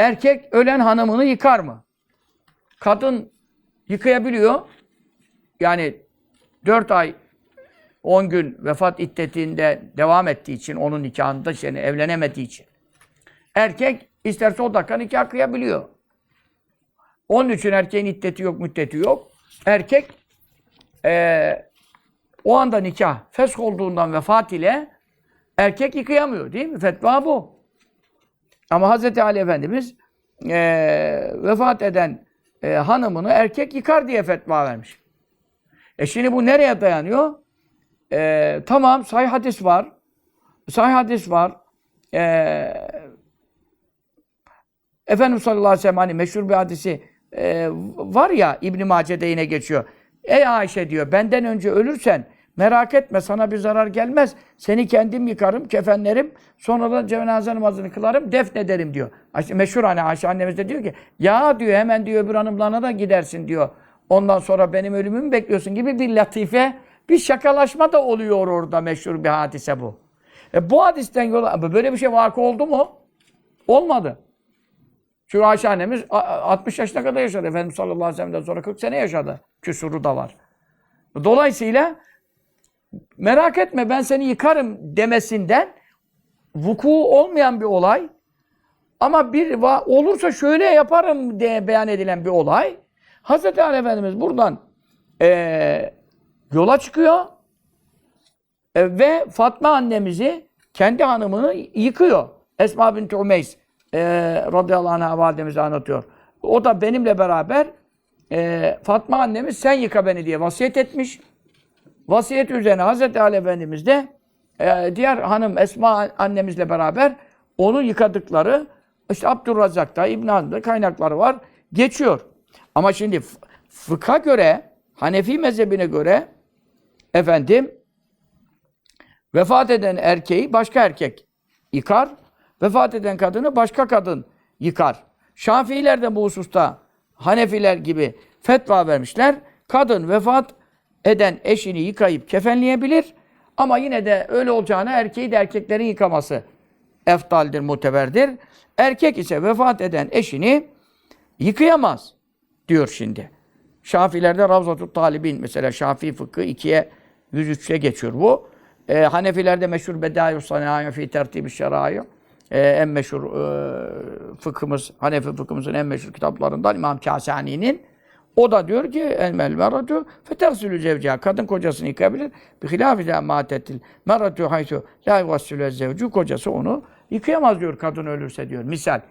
erkek ölen hanımını yıkar mı? Kadın yıkayabiliyor. Yani 4 ay 10 gün vefat iddetinde devam ettiği için, onun nikahında yani evlenemediği için. Erkek isterse o dakika nikah kıyabiliyor. Onun için erkeğin iddeti yok, müddeti yok. Erkek eee, o anda nikah fesh olduğundan vefat ile erkek yıkayamıyor değil mi? Fetva bu. Ama Hz. Ali Efendimiz eee, vefat eden eee, hanımını erkek yıkar diye fetva vermiş. E şimdi bu nereye dayanıyor? Eee, tamam sahih hadis var. Sahih hadis var. Eee Efendimiz sallallahu aleyhi ve sellem hani meşhur bir hadisi e, var ya İbn Mace'de yine geçiyor. Ey Ayşe diyor benden önce ölürsen merak etme sana bir zarar gelmez. Seni kendim yıkarım, kefenlerim. Sonra da cenaze namazını kılarım, defnederim diyor. Meşhur hani Ayşe annemiz de diyor ki ya diyor hemen diyor öbür hanımlarına da gidersin diyor. Ondan sonra benim ölümümü bekliyorsun gibi bir latife, bir şakalaşma da oluyor orada meşhur bir hadise bu. E, bu hadisten yola böyle bir şey vakı oldu mu? Olmadı. Çünkü Ayşe annemiz a- a- 60 yaşına kadar yaşadı. Efendimiz sallallahu aleyhi ve sellem'den sonra 40 sene yaşadı. Küsuru da var. Dolayısıyla merak etme ben seni yıkarım demesinden vuku olmayan bir olay ama bir olursa şöyle yaparım diye beyan edilen bir olay. Hazreti Ali Efendimiz buradan eee, yola çıkıyor e, ve Fatma annemizi kendi hanımını yıkıyor. Esma bint Umeys e, radıyallahu anh'a validemizi anlatıyor. O da benimle beraber e, Fatma annemiz sen yıka beni diye vasiyet etmiş. Vasiyet üzerine Hazreti Ali Efendimiz de e, diğer hanım Esma annemizle beraber onun yıkadıkları işte Abdurrazzak'ta, İbn Hazm'da kaynakları var. Geçiyor. Ama şimdi fıkha göre, Hanefi mezhebine göre efendim Vefat eden erkeği başka erkek yıkar. Vefat eden kadını başka kadın yıkar. Şafiiler de bu hususta Hanefiler gibi fetva vermişler. Kadın vefat eden eşini yıkayıp kefenleyebilir. Ama yine de öyle olacağına erkeği de erkeklerin yıkaması eftaldir, muteberdir. Erkek ise vefat eden eşini yıkayamaz diyor şimdi. Şafilerde Ravzatut Talibin mesela Şafii fıkhı 2'ye 103'e geçiyor bu. Ee, Hanefilerde meşhur Bedâiyü Sanâiyü fî tertîb-i şerâiyü. Ee, en meşhur e, fıkhımız, Hanefi fıkhımızın en meşhur kitaplarından İmam Kâsani'nin. O da diyor ki el mel meratu feteghsilü zevciha. Kadın kocasını yıkayabilir. Bi hilâfi zâ mâtetil meratu haythu lâ yuvassülü zevcu. Kocası onu yıkayamaz diyor kadın ölürse diyor. Misal.